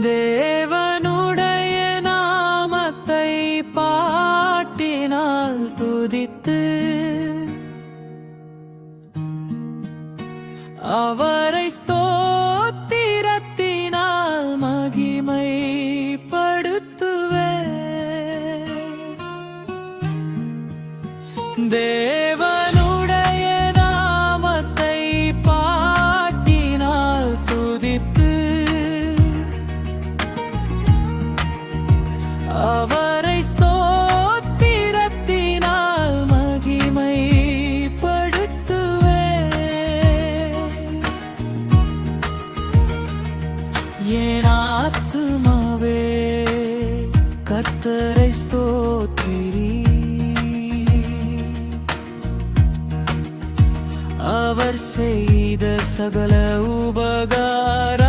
தேவனுடைய நாமத்தை பாட்டினால் துதித்து அவரை ஸ்தோத்திரத்தினால் மகிமைப்படுத்துவே தேவ அவரை ஸ்தோத்திரத்தினால் மகிமைப்படுத்துவே என் ஆத்துமாவே கர்த்தரை ஸ்தோத்திரி. அவர் செய்த சகல உபகார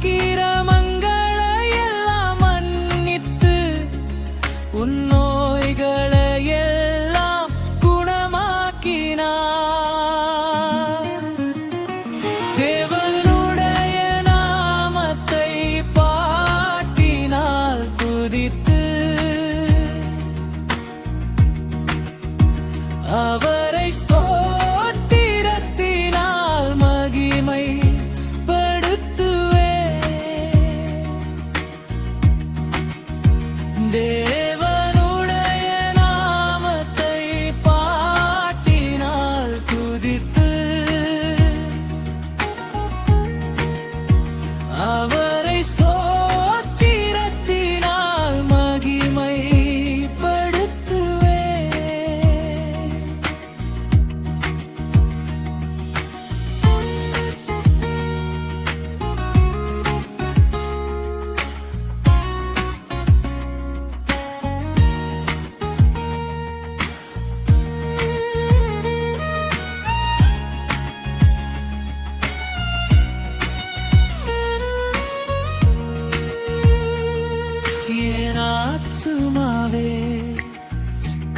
அக்கிரமங்களை எல்லாம் மன்னித்து உன் எல்லாம் குணமாக்கினார். தேவனுடைய நாமத்தை பாட்டினால் துதித்து தேவனுடைய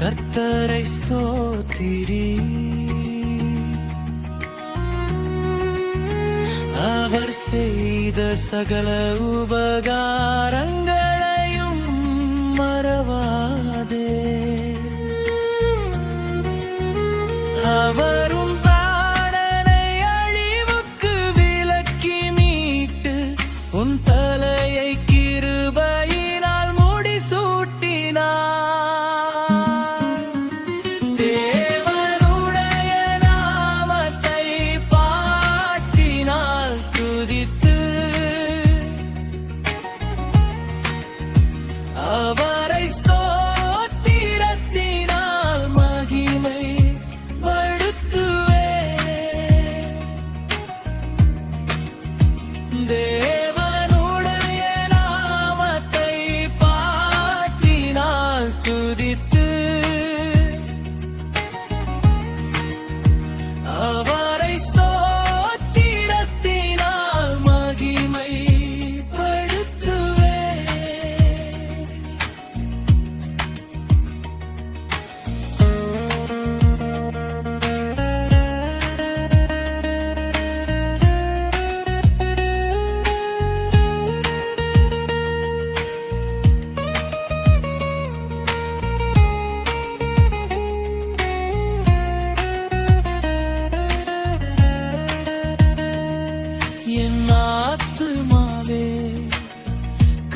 கர்த்தரை ஸ்தோத்திரி. அவர் செய்த சகல உபகாரங்களையும் மறவாதே. அவர்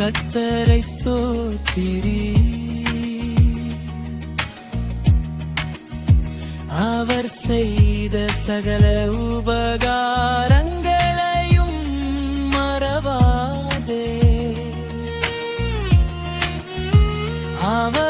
கத்தரை ஸ்தோத்திரி. அவர் செய்த சகல உபகாரங்களையும் மறவாதே. அவர்